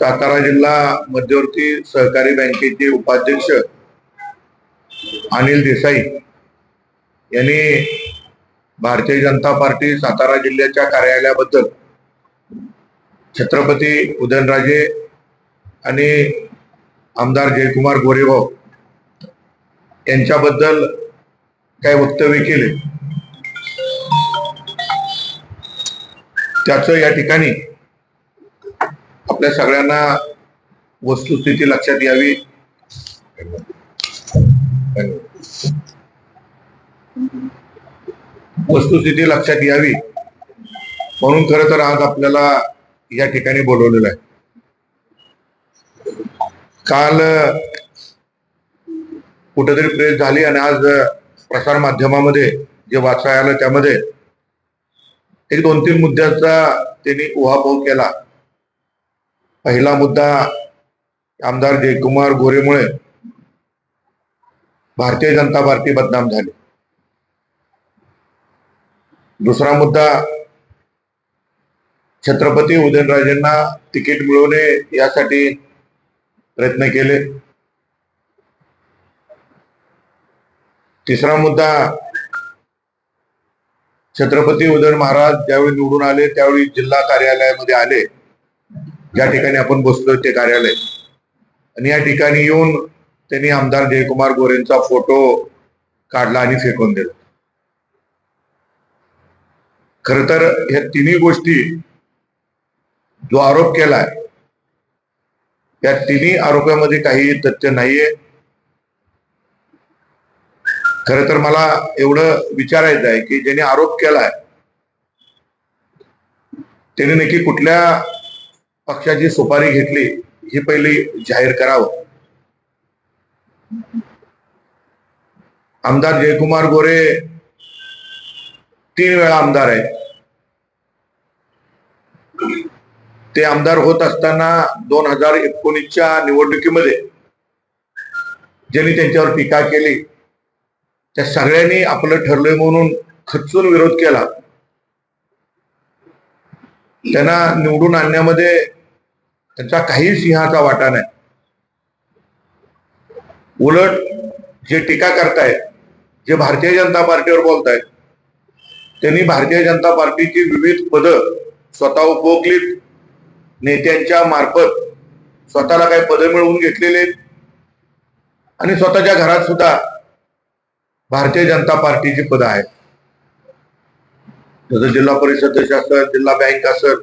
सातारा जिल्हा मध्यवर्ती सहकारी बँकेचे उपाध्यक्ष अनिल देसाई यांनी भारतीय जनता पार्टी सातारा जिल्ह्याच्या कार्यालयाबद्दल छत्रपती उदयनराजे आणि आमदार जयकुमार गोरेभाऊ यांच्याबद्दल काय वक्तव्य केले. त्याचं या ठिकाणी आपल्या सगळ्यांना वस्तुस्थिती लक्षात यावी. वस्तुस्थिती लक्षात यावी. म्हणून खरं तर आज आपल्याला या ठिकाणी बोलवलेलं आहे. काल कुठेतरी प्रेस झाली आणि आज प्रसार माध्यमामध्ये जे वाचायला त्यामध्ये एक दोन तीन मुद्द्याचा त्यांनी उहापोह केला. पहिला मुद्दा आमदार जयकुमार गोरेमुळे. भारतीय जनता पार्टी बदनाम झाली. दुसरा मुद्दा छत्रपती उदयनराजेंना तिकीट मिळवणे यासाठी प्रयत्न केले. तिसरा मुद्दा छत्रपती उदयन महाराज ज्यावेळी निवडून आले त्यावेळी जिल्हा कार्यालयामध्ये आले. ज्या ठिकाणी आपण बसलोय ते कार्यालय. आणि या ठिकाणी येऊन त्यांनी आमदार जयकुमार गोरेंचा फोटो काढला आणि फेकून दिला. खर तर ह्या तिन्ही गोष्टी जो आरोप केलाय त्या तिन्ही आरोपामध्ये काही तथ्य नाहीये. खर तर मला एवढं विचारायचं आहे की ज्यांनी आरोप केलाय त्याने नक्की कुठल्या पक्षाची सुपारी घेतली ही पहिली जाहीर करावं. आमदार जयकुमार गोरे तीन वेळा आमदार आहे ते आमदार होत असताना दोन हजार एकोणीसच्या निवडणुकीमध्ये ज्यांनी त्यांच्यावर टीका केली त्या सगळ्यांनी आपलं ठरलंय म्हणून खचून विरोध केला. त्यांना निवडून आणण्यामध्ये त्यांचा काही सिंहाचा वाटा नाही. उलट जे टीका करतायत जे भारतीय जनता पार्टीवर बोलतायत त्यांनी भारतीय जनता पार्टीची विविध पदं स्वतः उपभोगलीत नेत्यांच्या मार्फत स्वतःला काही पदं मिळवून घेतलेले आहेत. आणि स्वतःच्या घरात सुद्धा भारतीय जनता पार्टीची पदं आहेत. जसं जिल्हा परिषद असेल जिल्हा बँक असेल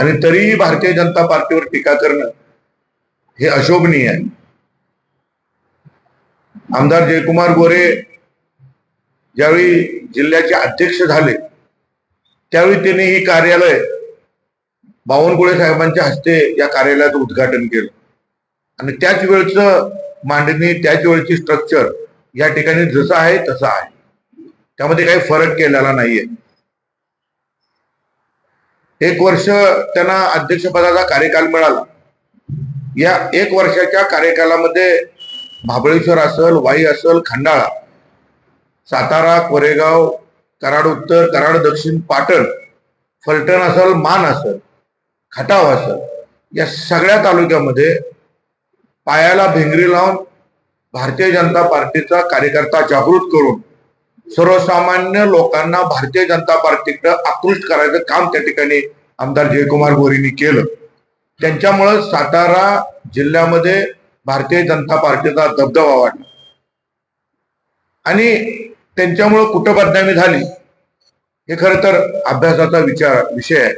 आणि तरीही भारतीय जनता पार्टीवर टीका करणं हे अशोभनीय आहे. आमदार जयकुमार गोरे ज्यावेळी जिल्ह्याचे अध्यक्ष झाले त्यावेळी त्यांनी ही कार्यालय बावनकुळे साहेबांच्या हस्ते या कार्यालयाचं उद्घाटन केलं. आणि त्याच वेळचं मांडणी त्याच वेळची स्ट्रक्चर या ठिकाणी जसं आहे तसं आहे. त्यामध्ये काही फरक केलेला नाहीये. एक वर्ष त्यांना अध्यक्षपदाचा कार्यकाल मिळाला. या एक वर्षाच्या कार्यकालामध्ये महाबळेश्वर असल वाई असल खंडाळा सातारा कोरेगाव कराड उत्तर कराड दक्षिण पाटण फलटण असल मान असल खटाव असल या सगळ्या तालुक्यामध्ये पायाला भेंगरी लावून भारतीय जनता पार्टीचा कार्यकर्ता जागृत करून सर्वसामान्य लोकांना भारतीय जनता पार्टीकडे आकृष्ट करायचं काम त्या ठिकाणी आमदार जयकुमार गोरेंनी केलं. त्यांच्यामुळं सातारा जिल्ह्यामध्ये भारतीय जनता पार्टीचा दबदबा वाढला. आणि त्यांच्यामुळं कुठं बदनामी झाली हे खरं तर अभ्यासाचा विचार विषय आहे.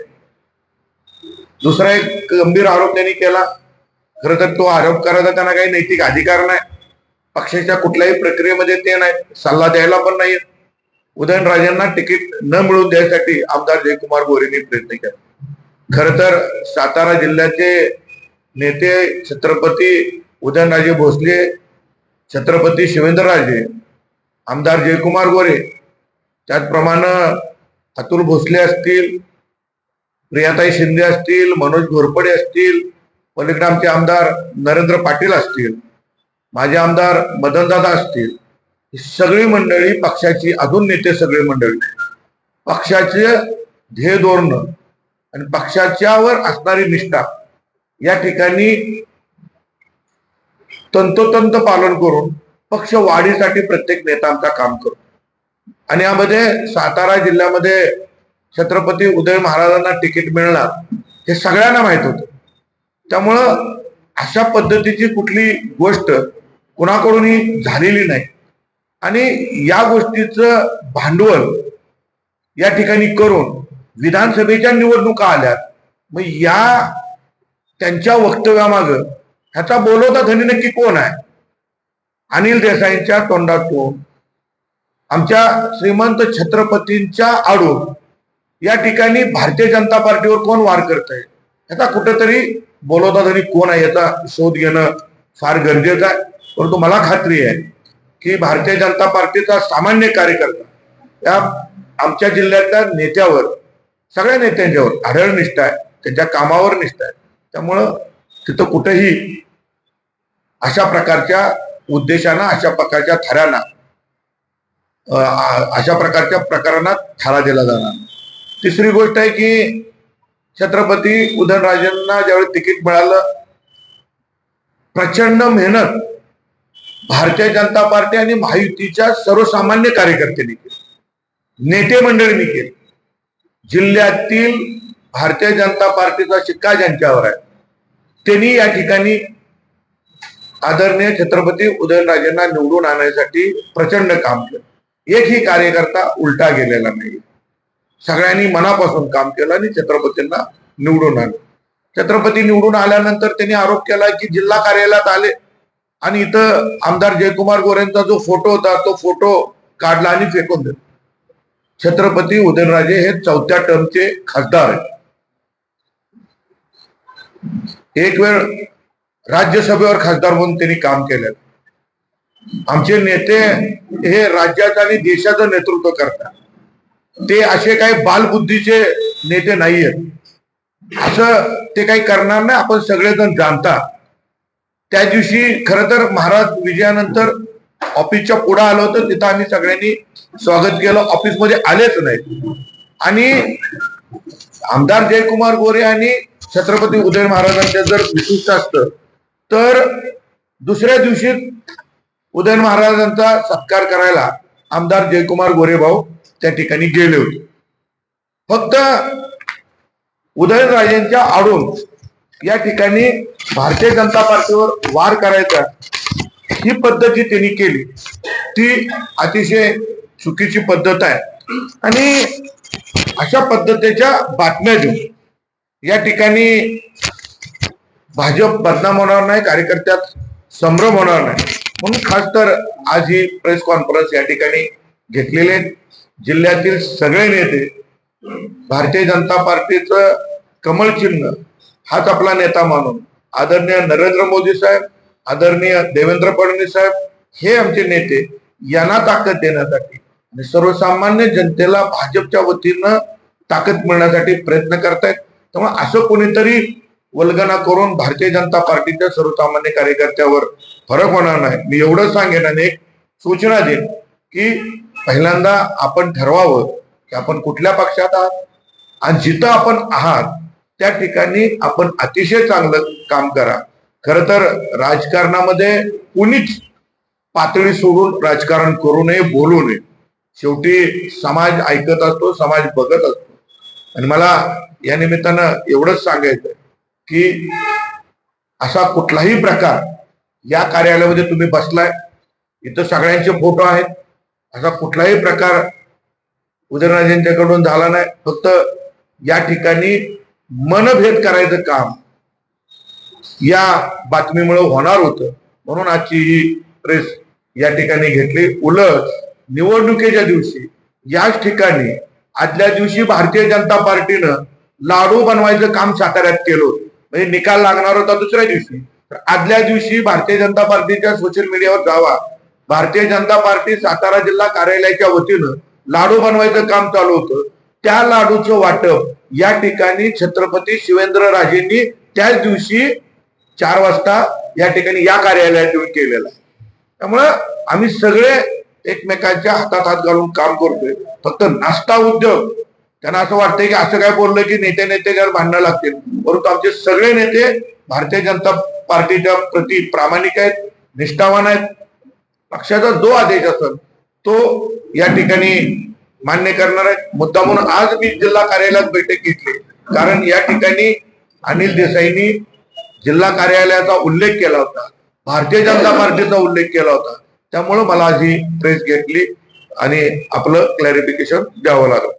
दुसरा एक गंभीर आरोप त्यांनी केला. खरं तर तो आरोप करायचा त्यांना काही नैतिक अधिकार नाही. पक्षाच्या कुठल्याही प्रक्रियेमध्ये ते नाही सल्ला द्यायला पण नाही उदयनराजेंना तिकीट न मिळवून द्यायसाठी आमदार जयकुमार गोरेंनी प्रयत्न केला. खर तर सातारा जिल्ह्याचे नेते छत्रपती उदयनराजे भोसले छत्रपती शिवेंद्रराजे आमदार जयकुमार गोरे त्याचप्रमाणे अतुल भोसले असतील प्रियाताई शिंदे असतील मनोज घोरपडे असतील पलीकडे आमचे आमदार नरेंद्र पाटील असतील माझे आमदार मदनदादा असतील ही सगळी मंडळी पक्षाची अजून नेते सगळे मंडळी पक्षाचे ध्येय धोरण आणि पक्षाच्यावर असणारी निष्ठा या ठिकाणी तंतोतंत पालन करून पक्ष वाढीसाठी प्रत्येक नेता आमचा काम करतो. आणि यामध्ये सातारा जिल्ह्यामध्ये छत्रपती उदय महाराजांना तिकीट मिळणार हे सगळ्यांना माहीत होतं. त्यामुळं अशा पद्धतीची कुठली गोष्ट कुणाकडूनही झालेली नाही. आणि या गोष्टीचं भांडवल या ठिकाणी करून विधानसभेच्या निवडणुका आल्यात मग या त्यांच्या वक्तव्यामाग ह्याचा बोलवता धनी नक्की कोण आहे? अनिल देसाईंच्या तोंडातून आमच्या श्रीमंत छत्रपतींच्या आडून या ठिकाणी भारतीय जनता पार्टीवर कोण वार करत आहे ह्याचा कुठेतरी बोलवता धनी कोण आहे याचा शोध घेणं फार गरजेचं आहे. परंतु मला खात्री आहे की भारतीय जनता पार्टीचा सामान्य कार्यकर्ता या आमच्या जिल्ह्यातल्या नेत्यावर सगळ्या नेत्यांच्यावर आढळ निष्ठा आहे त्यांच्या कामावर निष्ठा आहे. त्यामुळं तिथं कुठेही अशा प्रकारच्या उद्देशानं अशा प्रकारच्या थरांना अशा प्रकारच्या प्रकरणात थारा दिला जाणार तिसरी गोष्ट आहे की छत्रपती उदयनराजेंना ज्यावेळी तिकीट मिळालं प्रचंड मेहनत भारतीय जनता पार्टी आणि महायुतीच्या सर्वसामान्य कार्यकर्त्यांनी केलं. नेते मंडळींनी केलं. जिल्ह्यातील भारतीय जनता पार्टीचा शिक्का ज्यांच्यावर आहे त्यांनी या ठिकाणी आदरणीय छत्रपती उदयनराजेंना निवडून आणण्यासाठी प्रचंड काम केलं. एकही कार्यकर्ता उलटा गेलेला नाही. सगळ्यांनी मनापासून काम केलं आणि छत्रपतींना निवडून आणलं. छत्रपती निवडून आल्यानंतर त्यांनी आरोप केला की जिल्हा कार्यालयात आले आणि इथं आमदार जयकुमार गोरेंचा जो फोटो होता तो फोटो काढला आणि फेकून दिला. छत्रपती उदयनराजे हे चौथ्या टर्मचे खासदार आहेत. एक वेळ राज्यसभेवर खासदार म्हणून त्यांनी काम केलं. आमचे नेते हे राज्याचं आणि देशाचं नेतृत्व करतात. ते असे काही बालबुद्धीचे नेते नाहीयेत. असं ते काही करणार नाही आपण सगळेजण जाणता त्या दिवशी खर तर महाराज विजयानंतर ऑफिसच्या पुढे आलो होतं तिथं आम्ही सगळ्यांनी स्वागत केलं. ऑफिसमध्ये आलेच नाही. आणि आमदार जयकुमार गोरे आणि छत्रपती उदय महाराजांचं जर विशिष्ट असतं तर दुसऱ्या दिवशी उदय महाराजांचा सत्कार करायला आमदार जयकुमार गोरे भाऊ त्या ठिकाणी गेले होते. फक्त उदयनराजेंच्या आडून या ठिकाणी भारतीय जनता पार्टीवर वार करायचा ही पद्धत जी त्यांनी केली ती अतिशय चुकीची पद्धत आहे आणि अशा पद्धतीच्या बातम्या देऊन या ठिकाणी भाजप बदनाम होणार नाही कार्यकर्त्यात संभ्रम होणार नाही म्हणून खास तर आज ही प्रेस कॉन्फरन्स या ठिकाणी घेतलेले आहेत. जिल्ह्यातील सगळे नेते भारतीय जनता पार्टीचं कमल चिन्ह हाच आपला नेता मानून. आदरणीय नरेंद्र मोदी साहेब आदरणीय देवेंद्र फडणवीस साहेब हे आमचे नेते यांना ताकद देण्यासाठी आणि सर्वसामान्य जनतेला भाजपच्या वतीनं ताकद मिळण्यासाठी प्रयत्न करतायत. त्यामुळे असं कोणीतरी वल्गना करून भारतीय जनता पार्टीच्या सर्वसामान्य कार्यकर्त्यावर फरक होणार नाही. मी एवढं सांगेन आणि एक सूचना देईन की पहिल्यांदा आपण ठरवावं की आपण कुठल्या पक्षात आहात आणि जिथं आपण आहात त्या ठिकाणी आपण अतिशय चांगलं काम करा. खर तर राजकारणामध्ये कुणीच पातळी सोडून राजकारण करू नये बोलू नये. शेवटी समाज ऐकत असतो समाज बघत असतो. आणि मला या निमित्तानं एवढंच सांगायचं की असा कुठलाही प्रकार या कार्यालयामध्ये तुम्ही बसलाय इथं सगळ्यांचे फोटो आहेत. असा कुठलाही प्रकार उदयनराजेंच्याकडून झाला नाही. फक्त या ठिकाणी मनभेद करायचं काम या बातमीमुळे होणार होतं. म्हणून आजची ही प्रेस या ठिकाणी घेतली. उलट निवडणुकीच्या दिवशी याच ठिकाणी आदल्या दिवशी भारतीय जनता पार्टीनं लाडू बनवायचं काम साताऱ्यात केलं होतं. म्हणजे निकाल लागणार होता दुसऱ्या दिवशी. तर आदल्या दिवशी भारतीय जनता पार्टीच्या सोशल मीडियावर जावा. भारतीय जनता पार्टी सातारा जिल्हा कार्यालयाच्या वतीनं लाडू बनवायचं काम चालू होतं. त्या लाडूचं वाटप. या ठिकाणी छत्रपती शिवेंद्र राजेंनी त्याच दिवशी चार वाजता या ठिकाणी या कार्यालयात येऊन केलेलं आहे. त्यामुळं आम्ही सगळे एकमेकांच्या हातात हात घालून काम करतोय. फक्त नाश्ता उद्योग. त्यांना असं वाटतंय की असं काय बोललं की नेते नेत्याच्यावर भांडणं लागतील. परंतु आमचे सगळे नेते भारतीय जनता पार्टीच्या प्रती प्रामाणिक आहेत निष्ठावान आहेत. पक्षाचा जो आदेश असेल तो या ठिकाणी मान्य करणार आहेत. मुद्दा म्हणून आज मी जिल्हा कार्यालयात बैठक घेतली. कारण या ठिकाणी अनिल देसाईंनी जिल्हा कार्यालयाचा उल्लेख केला होता. भारतीय जनता पार्टीचा उल्लेख केला होता. त्यामुळे मला आज ही प्रेस घेतली आणि आपलं क्लॅरिफिकेशन द्यावं लागलं.